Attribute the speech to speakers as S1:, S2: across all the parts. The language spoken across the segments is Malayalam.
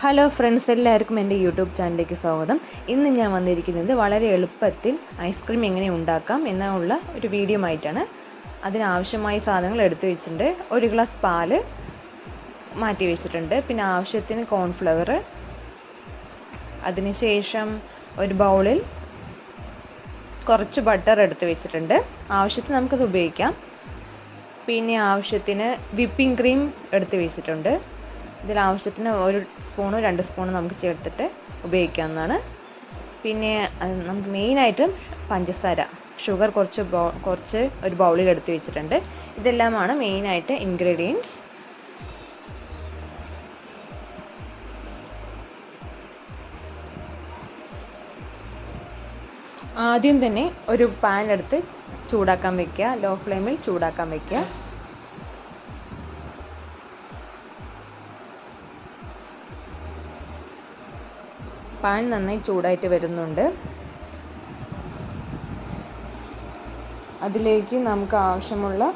S1: ഹലോ ഫ്രണ്ട്സ് എല്ലാവർക്കും എന്റെ യൂട്യൂബ് ചാനലിലേക്ക് സ്വാഗതം. ഇന്ന് ഞാൻ വന്നിരിക്കുന്നത് വളരെ എളുപ്പത്തിൽ ഐസ്ക്രീം എങ്ങനെ ഉണ്ടാക്കാം എന്നുള്ള ഒരു വീഡിയോ ആയിട്ടാണ്. അതിനാവശ്യമായ സാധനങ്ങൾ എടുത്തു വെച്ചിട്ടുണ്ട്. ഒരു ഗ്ലാസ് പാൽ മാറ്റി വെച്ചിട്ടുണ്ട്. പിന്നെ ആവശ്യത്തിന് കോൺഫ്ലവർ അതിനുശേഷം ഒരു ബൗളിൽ കുറച്ച് ബട്ടർ എടുത്ത് വെച്ചിട്ടുണ്ട്. ആവശ്യത്തിന് നമുക്കത് ഉപയോഗിക്കാം. പിന്നെ ആവശ്യത്തിന് വിപ്പിംഗ് ക്രീം എടുത്ത് വെച്ചിട്ടുണ്ട്. ഇതിൽ ആവശ്യത്തിന് ഒരു സ്പൂണോ രണ്ട് സ്പൂണോ നമുക്ക് ചേർത്തിട്ട് ഉപയോഗിക്കാവുന്നതാണ്. പിന്നെ നമുക്ക് മെയിനായിട്ടും പഞ്ചസാര ഷുഗർ കുറച്ച് കുറച്ച് ഒരു ബൗളിൽ എടുത്ത് വെച്ചിട്ടുണ്ട്. ഇതെല്ലാമാണ് മെയിനായിട്ട് ഇൻഗ്രീഡിയൻസ്. ആദ്യം തന്നെ ഒരു പാൻ എടുത്ത് ചൂടാക്കാൻ വെക്കുക. ലോ ഫ്ലെയിമിൽ ചൂടാക്കാൻ വെക്കുക. പാൻ നന്നായി ചൂടായിട്ട് വരുന്നുണ്ട്. അതിലേക്ക് നമുക്ക് ആവശ്യമുള്ള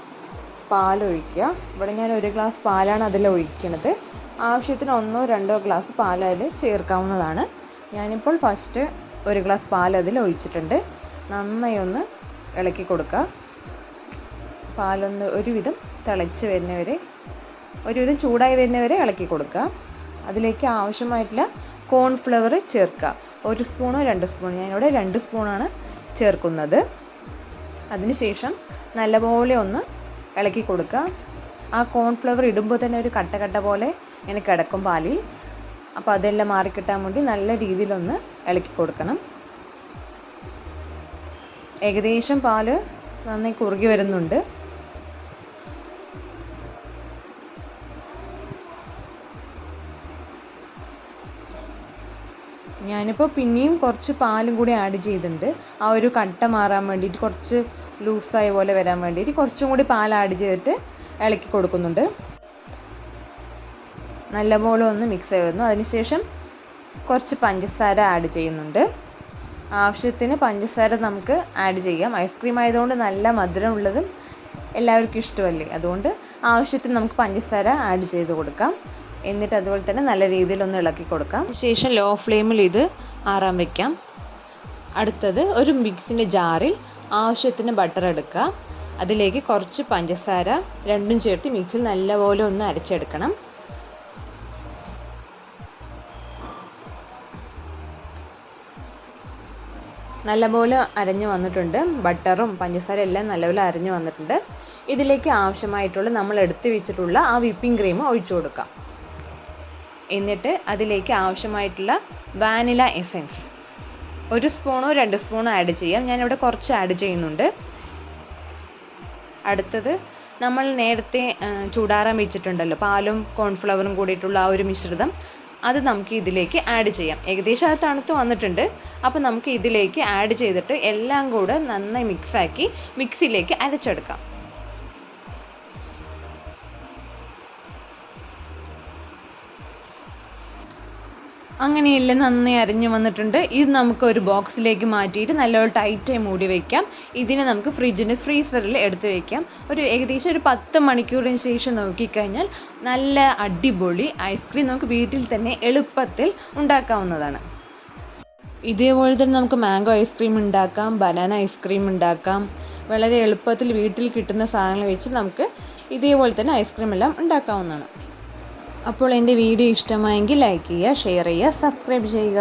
S1: പാലൊഴിക്കുക. ഇവിടെ ഞാൻ ഒരു ഗ്ലാസ് പാലാണ് അതിൽ ഒഴിക്കുന്നത് ആവശ്യത്തിന് ഒന്നോ രണ്ടോ ഗ്ലാസ് പാൽ അതിൽ ചേർക്കാവുന്നതാണ്. ഞാനിപ്പോൾ ഫസ്റ്റ് ഒരു ഗ്ലാസ് പാൽ അതിൽ ഒഴിച്ചിട്ടുണ്ട്. നന്നായി ഒന്ന് ഇളക്കി കൊടുക്കുക. പാലൊന്ന് ഒരുവിധം തിളച്ച് വരുന്നവരെ ഒരുവിധം ചൂടായി വരുന്നവരെ ഇളക്കി കൊടുക്കുക. അതിലേക്ക് ആവശ്യമായിട്ടുള്ള കോൺഫ്ലവർ ചേർക്കുക. ഒരു സ്പൂണോ രണ്ട് സ്പൂണോ? ഞാനിവിടെ രണ്ട് സ്പൂണാണ് ചേർക്കുന്നത്. അതിനുശേഷം നല്ലപോലെ ഒന്ന് ഇളക്കി കൊടുക്കുക. ആ കോൺഫ്ലവർ ഇടുമ്പോൾ തന്നെ ഒരു കട്ട കട്ട പോലെ ഇങ്ങനെ കിടക്കും പാലിൽ. അപ്പോൾ അതെല്ലാം മാറിക്കിട്ടാൻ വേണ്ടി നല്ല രീതിയിലൊന്ന് ഇളക്കി കൊടുക്കണം. ഏകദേശം പാൽ നന്നായി കുറുകി വരുന്നുണ്ട്. ഞാനിപ്പോൾ പിന്നെയും കുറച്ച് പാലും കൂടി ആഡ് ചെയ്തിട്ടുണ്ട്. ആ ഒരു കട്ട മാറാൻ വേണ്ടിയിട്ട് കുറച്ച് ലൂസായ പോലെ വരാൻ വേണ്ടിയിട്ട് കുറച്ചും കൂടി പാൽ ആഡ് ചെയ്തിട്ട് ഇളക്കി കൊടുക്കുന്നുണ്ട്. നല്ലപോലെ ഒന്ന് മിക്സ് ആയി വരുന്നു. അതിനുശേഷം കുറച്ച് പഞ്ചസാര ആഡ് ചെയ്യുന്നുണ്ട്. ആവശ്യത്തിന് പഞ്ചസാര നമുക്ക് ആഡ് ചെയ്യാം. ഐസ്ക്രീം ആയതുകൊണ്ട് നല്ല മധുരമുള്ളതും എല്ലാവർക്കും ഇഷ്ടമല്ലേ? അതുകൊണ്ട് ആവശ്യത്തിന് നമുക്ക് പഞ്ചസാര ആഡ് ചെയ്ത് കൊടുക്കാം. എന്നിട്ട് അതുപോലെ തന്നെ നല്ല രീതിയിൽ ഒന്ന് ഇളക്കി കൊടുക്കാം. ശേഷം ലോ ഫ്ലെയിമിൽ ഇത് ആറാൻ വയ്ക്കാം അടുത്തത് ഒരു മിക്സിന്റെ ജാറിൽ ആവശ്യത്തിന് ബട്ടർ എടുക്കുക. അതിലേക്ക് കുറച്ച് പഞ്ചസാര രണ്ടും ചേർത്ത് മിക്സിൽ നല്ലപോലെ ഒന്ന് അരച്ചെടുക്കണം. നല്ലപോലെ അരഞ്ഞു വന്നിട്ടുണ്ട്. ബട്ടറും പഞ്ചസാരയും എല്ലാം നല്ലപോലെ അരഞ്ഞു വന്നിട്ടുണ്ട്. ഇതിലേക്ക് ആവശ്യമായിട്ടുള്ള നമ്മൾ എടുത്തു വെച്ചിട്ടുള്ള ആ വിപ്പിംഗ് ക്രീം ഒഴിച്ചു കൊടുക്കാം. എന്നിട്ട് അതിലേക്ക് ആവശ്യമായിട്ടുള്ള വാനില എസെൻസ്. ഒരു സ്പൂണോ രണ്ട് സ്പൂണോ ആഡ് ചെയ്യാം. ഞാനിവിടെ കുറച്ച് ആഡ് ചെയ്യുന്നുണ്ട്. അടുത്തത് നമ്മൾ നേരത്തെ ചൂടാറാൻ വെച്ചിട്ടുണ്ടല്ലോ. പാലും കോൺഫ്ലവറും കൂടിയിട്ടുള്ള ആ ഒരു മിശ്രിതം. അത് നമുക്ക് ഇതിലേക്ക് ആഡ് ചെയ്യാം. ഏകദേശം അത് തണുത്ത് വന്നിട്ടുണ്ട്. അപ്പോൾ നമുക്ക് ഇതിലേക്ക് ആഡ് ചെയ്തിട്ട് എല്ലാം കൂടെ നന്നായി മിക്സാക്കി മിക്സിയിലേക്ക് അരച്ചെടുക്കാം. അങ്ങനെയെല്ലാം നന്നായി അരിഞ്ഞു വന്നിട്ടുണ്ട്. ഇത് നമുക്ക് ഒരു ബോക്സിലേക്ക് മാറ്റിയിട്ട് നല്ലോണം ടൈറ്റായി മൂടി വയ്ക്കാം ഇതിനെ നമുക്ക് ഫ്രിഡ്ജിന്റെ ഫ്രീസറിൽ എടുത്ത് വയ്ക്കാം ഒരു ഏകദേശം ഒരു പത്ത് മണിക്കൂറിന് ശേഷം നോക്കിക്കഴിഞ്ഞാൽ നല്ല അടിപൊളി ഐസ്ക്രീം നമുക്ക് വീട്ടിൽ തന്നെ എളുപ്പത്തിൽ ഉണ്ടാക്കാവുന്നതാണ്. ഇതേപോലെ തന്നെ നമുക്ക് മാംഗോ ഐസ്ക്രീം ഉണ്ടാക്കാം ബനാന ഐസ്ക്രീം ഉണ്ടാക്കാം. വളരെ എളുപ്പത്തിൽ വീട്ടിൽ കിട്ടുന്ന സാധനങ്ങൾ വെച്ച് നമുക്ക് ഇതേപോലെ തന്നെ ഐസ്ക്രീം എല്ലാം ഉണ്ടാക്കാവുന്നതാണ്. അപ്പോൾ എന്റെ വീഡിയോ ഇഷ്ടമായെങ്കിൽ ലൈക്ക് ചെയ്യുക ഷെയർ ചെയ്യുക സബ്സ്ക്രൈബ് ചെയ്യുക.